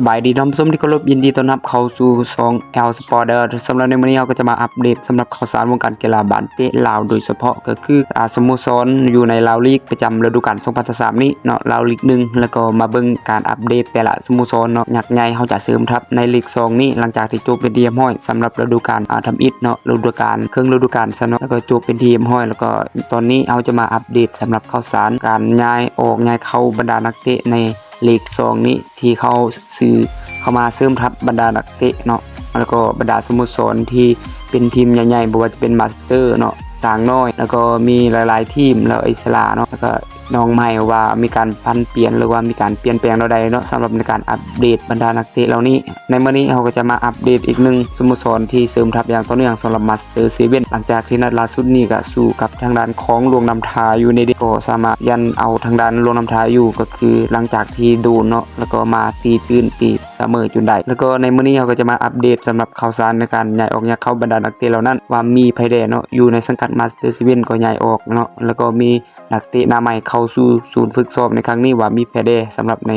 สบายดีท่านผู้มที่เคารพยินดีต้อนรับเข้าสู่ช่อง L Sport เด้อสำหรับในวันนี้เราก็จะมาอัปเดตสำหรับข่าวสารวงการกีฬาบาสเตะลาวโดยเฉพาะก็คืออาสโมสรอยู่ในลาวลีกประจำฤดูกาล2023นี้เนาะลาวลีกหนึ่งแล้วก็มาเบิ่งการอัปเดตแต่ละสโมสรเนาะยักใหญ่เขาจะเสริมทัพในลีก2นี้หลังจากที่จบเป็นทีมห้อยสำหรับฤดูกาลอาทำอิฐเนาะฤดูกาลครึ่งฤดูกาลซะเนาะแล้วก็จบเป็นทีมห้อย แล้วก็ตอนนี้เราจะมาอัปเดตสำหรับข่าวสารการย้ายออกย้ายเข้าบรรดานักเตะใน เลีก2นี้ที่เขาซื้อเข้ามาเสริมทัพบรรดานักเตะเนาะแล้วก็บรรดาสโมสรที่เป็นทีมใหญ่ๆบ่ว่าจะเป็นมาสเตอร์เนาะสางน้อย แล้วก็มีหลายๆทีมแล้วอิสระเนาะแล้วก็ น้องใหม่ว่ามีการพันเปลี่ยนหรือว่ามีการเปลี่ยนแปลงใดๆเนาะสำหรับในการอัปเดตบรรดานักเตะเหล่านี้ ในมื้อนี้เราก็จะมาอัปเดตอีกหนึ่งสโมสรที่เสริมทัพอย่างต่อเนื่องสำหรับมาสเตอร์เซเว่นหลังจากที่นัดล่าสุดนี้ก็สู้กับทางด้านของหลวงนำทาอยู่ในเดก็สามารถยันเอาทางด้านหลวงนำทาอยู่ก็คือหลังจากที่โดนเนาะแล้วก็มาตีตื้นตีเสมอจนได้แล้วก็ในมื้อนี้เราก็จะมาอัปเดตสำหรับข่าวสารในการย้ายออกย้ายเข้าบรรดานักเตะเหล่านั้น ว่ามีไผแดเนาะอยู่ในสังกัดมาสเตอร์เซเว่นก็ย้ายออกเนาะแล้วก็มีนักเตะหน้าใหม่เข้าสู่ศูนย์ฝึกซ้อมในครั้งนี้ว่ามีไผแดสำหรับใน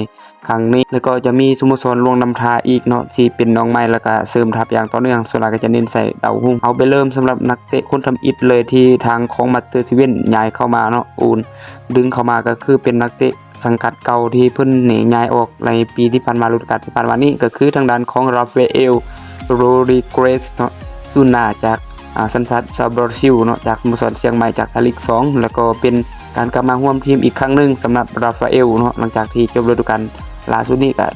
ครั้งนี้ แล้วก็จะมีสโมสรลวงนำทาอีกเนาะที่เป็นน้องใหม่แล้วก็เสริมทัพอย่างต่อเนื่องส่วนหลายก็จะเน้นใส่ดาวหุ่งเอาไปเริ่มสำหรับนักเตะคนทำอิฐเลยที่ทางของมาเตอร์เซเว่นย้ายเข้ามาเนาะอูนดึงเข้ามาก็คือเป็นนักเตะสังกัดเก่าที่เพิ่นหนีย้ายออกในปีที่ผ่านมาฤดูกาลที่ผ่านมานี้ก็คือทางด้านของราฟาเอลโรริเกรสเนาะซูนาจากอ่าสันซัดซาบรซิลเนาะจากสโมสรเชียงใหม่จากทาลิก 2 แล้วก็เป็น การกลับมาร่วมทีมอีกครั้งหนึ่งสำหรับราฟาเอลเนาะหลังจากที่จบฤดูกาลล่าสุดนี้ก็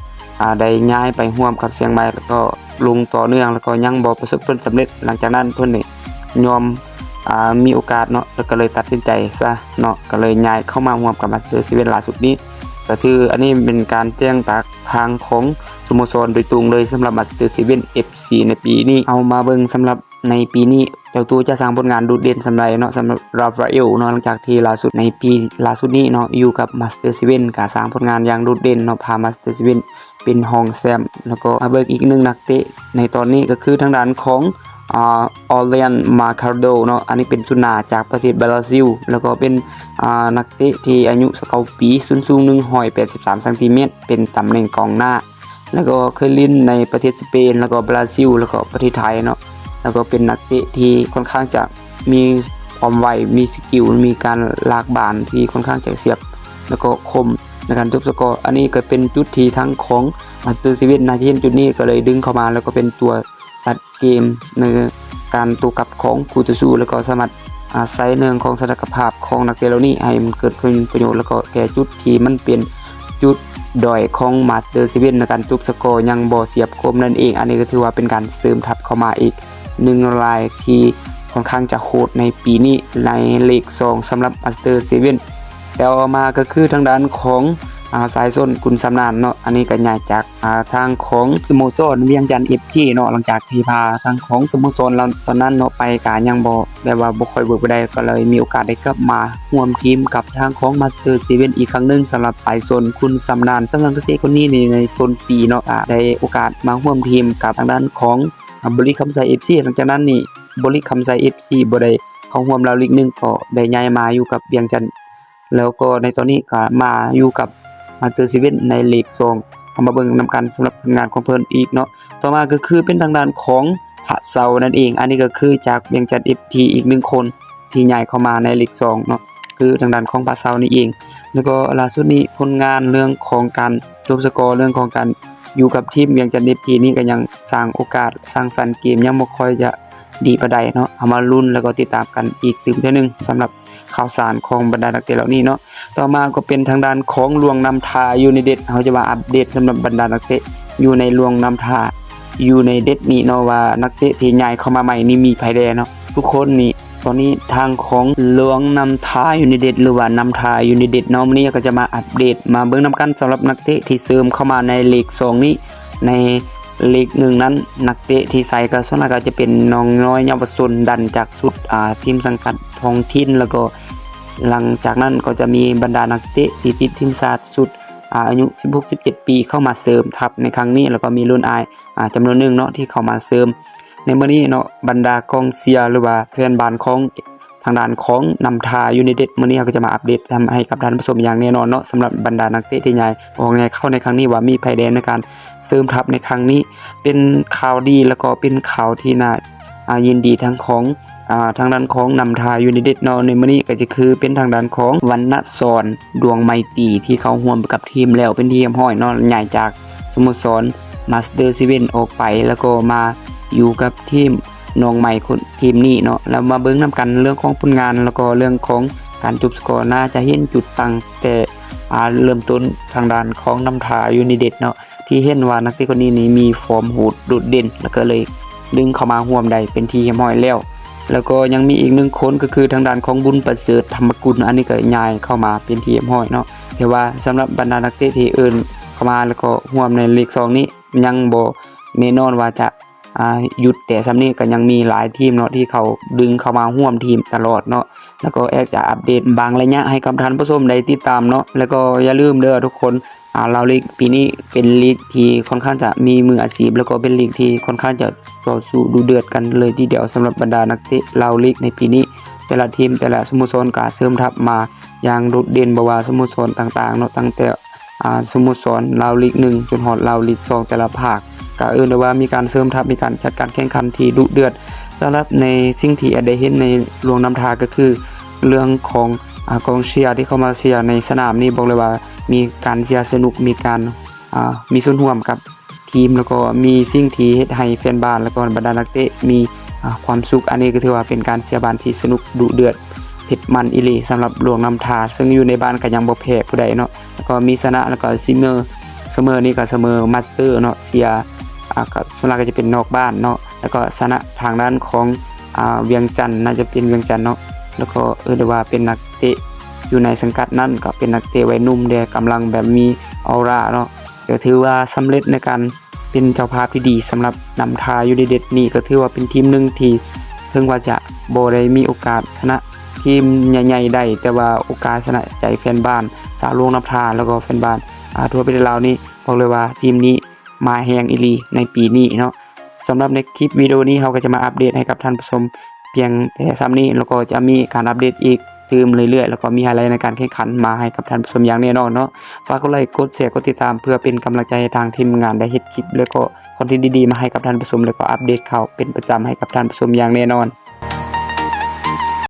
ได้ย้ายไปร่วมกับเชียงใหม่แล้วก็ลงต่อเนื่องแล้วก็ยังบ่ประสบผลสำเร็จ หลังจากนั้นเพิ่นนี่ยอมอมีโอกาสเนาะแล้วก็เลยตัดสินใจซะเนาะก็เลยย้ายเข้ามาร่วมกับมาสเตอร์เซเว่นล่าสุดนี้ก็คืออันนี้เป็นการแจ้งจากทางของสโมสรโดยตรงเลยสำหรับมาสเตอร์เซเว่น FC ในปีนี้เอามาเบิ่งสำหรับ ในปีนี้เจ้าตัวจะสร้างผลงานโดูเด่นสำหรับเนาะสำหรับราฟาเอลเนาะหลังจากที่ล่าสุดในปีล่าสุดนี้เนาะอยู่กับมาสเตอร์เซเว่นก็สร้างผลงานอย่างโดดเด่นเนาะพามาสเตอร์เซเว่นเป็นห้องแซม แล้วก็มาเบิ่งอีกหนึ่งนักเตะในตอนนี้ก็คือทางด้านของออเลียนมาคาร์โดเนาะอันนี้เป็นสุนาจากประเทศบราซิล แล้วก็เป็นนักเตะที่อายุสเกาปีสูงสูง183ซนติเมตรเป็นตำแหน่งกองหน้า แล้วก็เคยเล่นในประเทศสเปน แล้วก็บราซิล แล้วก็ประเทศไทยเนาะ แล้วก็เป็นนักเตะที่ค่อนข้างจะมีความไวมีสกิลมีการลากบานที่ค่อนข้างจะเสียบ แล้วก็คมในการจบสกอร์อันนี้ก็เป็นจุดที่ทั้งของมาสเตอร์ซีเวนนาทีนจุดนี้ก็เลยดึงเข้ามา แล้วก็เป็นตัวตัดเกมในการตัวกลับของคูตซูแล้วก็สามารถอาศัยเนืองของสถานภาพของนักเตะเหล่านี้ให้มันเกิดผลประโยชน์แล้วก็แก้จุดที่มันเป็นจุดดอยของมาสเตอร์ซีเว่นในการจุบสกอร์ยังบ่เสียบคมนั่นเอง อันนี้ก็ถือว่าเป็นการเสริมทัพเข้ามาอีก หนึ่งรายที่ค่อนข้างจะโหดในปีนี้ในเลข2สำหรับมาสเตอร์เซเว่นแต่ออกมาก็คือทางด้านของอาสายส้นคุณสำนานเนาะอันนี้ก็ย้ายจากาทางของสโมสรเวียงจันทร์เอฟทีเนาะหลังจากที่พาทางของสโมสรเราตอนนั้นเนาะไปกายังบ่แบบว่าบ่ค่อยบิกไปได้ก็เลยมีโอกาสได้กลับมาร่วมทีมกับทางของมาสเตอร์เซเว่นอีกครั้งหนึ่งสำหรับสายส้นคุณสำนานสำหรับนักเตะคนนี้นี่ในต้นปีเนาะได้โอกาสมาร่วมทีมกับทางด้านของ บริคำไซเอฟซีหลังจากนั้นนี่บริคำไซเอฟซีบ่ได้เข้าร่วมเราลีกหนึงก็ได้ย้ายมาอยู่กับเวียงจันทร์แล้วก็ในตอนนี้ก็มาอยู่กับมาเตอร์ซีเว่นในลีก2เอามาเบิ่งนำกันสำหรับผลงานของเพิ่นอีกเนาะต่อมาก็คือเป็นทางด้านของพระเซานั่นเอง อันนี้ก็คือจากเวียงจันทร์ FT อีกหนึ่งคนที่ย้ายเข้ามาในลีก2เนาะคือทางด้านของพระเซานี่เอง แล้วก็ล่าสุดนี้ผลงานเรื่องของการจบสกอร์เรื่องของการ อยู่กับทีมเวียงจันทร์ FT นี่ก็ยังสร้างโอกาสสร้างสรรค์เกมยังบ่ค่อยจะดีปานใดเนาะเอามาลุ้นแล้วก็ติดตามกันอีกตื่นเท่านึงสำหรับข่าวสารของบรรดานักเตะเหล่านี้เนาะต่อมาก็เป็นทางด้านของลวงนำทายูไนเต็ดเขาจะมาอัปเดตสำหรับบรรดานักเตะอยู่ในลวงนำทายูไนเต็ดนี่เนาะว่านักเตะที่ย้ายเข้ามาใหม่นี่มีไผแดเนาะทุกคนนี่ ตอนนี้ทางของหลวงนำทายูไนเต็ดหรือว่านำทายูไนเต็ดนาะวันนี้ก็จะมาอัปเดตมาเบิ่งนำกันสำหรับนักเตะที่เสริมเข้ามาในลีก2นี้ ในลีกหนึ่งนั้น นักเตะที่ใส่ก็ส่วนใหญ่ก็จะเป็นน้องน้อยเยาวชนดันจากสุดอ่าทีมสังกัดท้องถิ่นแล้วก็หลังจากนั้นก็จะมีบรรดานักเตะที่ติดทีมชาติสุดอายุ 16-17 ปีเข้ามาเสริมทัพในครั้งนี้แล้วก็มีรุ่นอายอ่าจำนวนหนึ่งเนาะที่เข้ามาเสริม ในมื้อนี้เนาะบรรดากองเชียหรือว่าแฟนบอลของทางด้านของนำทายูไนเต็ดมื้อนี้เราก็จะมาอัปเดตทำให้กับท่านผู้ชมอย่างแน่นอนเนาะสำหรับบรรดานักเตะที่ใหญ่ออกไงเข้าในครั้งนี้ว่ามีภัยแดนในการเสริมทัพในครั้งนี้ เป็นข่าวดีแล้วก็เป็นข่าวที่น่ายินดีทั้งของทางด้านของนำทายูไนเต็ดเนาะในมื้อนี้ก็จะคือเป็นทางด้านของวันณศรดวงไมตีที่เขาร่วมกับทีมแล้วเป็นทีมห้อยเนาะใหญ่จากสโมสรมาสเตอร์ซีเว่นออกไปแล้วก็มา อยู่กับทีมน้องใหม่คนทีมนี้เนาะแล้วมาเบิ่งนํกันเรื่องของผลงานแล้วก็เรื่องของการจบสกอร์น่าจะเห็นจุดตังแต่อาเริ่มต้นทางด้านของนำทายูไนเต็ดเนาะที่เห็นว่านักเตะคนนี้นี่มีฟอร์มโหดโดดเด่น แล้วก็เลยดึงเข้ามาร่วมได้เป็นทีเรียบร้อยแล้ว แล้วก็ยังมีอีกหนึ่งคนก็คือทางด้านของบุญประเสริฐธรรมกุลอันนี้ก็ย้ายเข้ามาเป็นทีเรียบร้อยเนาะแต่ว่าสำหรับบรรดานักเตะที่อื่นเข้ามาแล้วก็ร่วมในลีก2นี้ยังบ่แน่นอนว่าจะ อ่าหยุดแต่สำนี้ก็ยังมีหลายทีมเนาะที่เขาดึงเข้ามาร่วมทีมตลอดเนาะแล้วก็แอดจะอัปเดตบางระยะให้กับท่านผู้ชมได้ติดตามเนาะแล้วก็อย่าลืมเด้อทุกคนอ่าเราลีกปีนี้เป็นลีกที่ค่อนข้างจะมีมืออาชีพ แล้วก็เป็นลีกที่ค่อนข้างจะต่อสู้ดูเดือดกันเลยทีเดียวสำหรับบรรดานักเตะเราลีกในปีนี้ แต่ละทีมแต่ละสโมสรก็เสริมทัพมาอย่างโดดเด่นบ่ว่าสโมสรต่างๆเนาะตั้งแต่อ่าสโมสรลาวลีก1จนฮอดลาวลีก2แต่ละภาค ก็เอิ้นว่ามีการเสริมทัพมีการจัดการแข่งขันที่ดุเดือดสำหรับในสิ่งที่ได้เห็นในหลวงน้ำทาก็คือ เรื่องของอกองเชียร์ที่เข้ามาเชียร์ในสนามนี่บอกเลยว่ามีการเชียร์สนุกมีการมีส่วนร่วมกับทีมแล้วก็มีสิ่งที่เฮ็ดให้แฟนบานแล้วก็บรรดานักเตะมีความสุขอันนี้ก็ถือว่าเป็นการเชียร์บานที่สนุกดุเดือดเผ็ดมันอีหลีสำหรับหลวงน้ำทาซึ่งอยู่ในบ้านก็ยังบ่แพ้ผู้ใดเนาะแล้วก็มีชนะแล้วก็ซิเมอร์เสมอนี่ก็เสมอมาสเตอร์เนาะเชียร์ ก็ส่วนมากก็จะเป็นนอกบ้านเนาะแล้วก็ชนะทางด้านของอาเวียงจันทน์น่าจะเป็นเวียงจันทน์เนาะแล้วก็เออได้ว่าเป็นนักเตะอยู่ในสังกัดนั้นก็เป็นนักเตะวัยนุ่มเดกำลังแบบมีออร่าเนาะก็ถือว่าสำเร็จในการเป็นเจ้าภาพที่ดีสำหรับนำทายูไนเต็ดนี่ก็ถือว่าเป็นทีมหนึ่งที่ถึงว่าจะโบได้มีโอกาสชนะทีมใหญ่ๆได้แต่ว่าโอกาสชนะใจแฟนบ้าน สาวลวงนำทาแล้วก็แฟนบ้านทั่วประเทศลาวนี่บอกเลยว่าทีมนี้ มาแฮงอีหลีในปีนี้เนาะสำหรับในคลิปวิดีโอนี้เราก็จะมาอัปเดตให้กับท่านผู้ชมเพียงแต่ซ้ำนี้แล้วก็จะมีการอัปเดตอีกตืมเรื่อยๆ แล้วก็มีไฮไลท์ในการแข่งขันมาให้กับท่านผู้ชมอย่างแน่นอนเนาะ ฝากกดไลค์ กดแชร์ กดติดตามเพื่อเป็นกำลังใจให้ทางทีมงานได้เฮ็ดคลิป แล้วก็คอนเทนต์ดีๆ มาให้กับท่านผู้ชมแล้วก็อัปเดตข่าวเป็นประจำให้กับท่านผู้ชมอย่างแน่นอน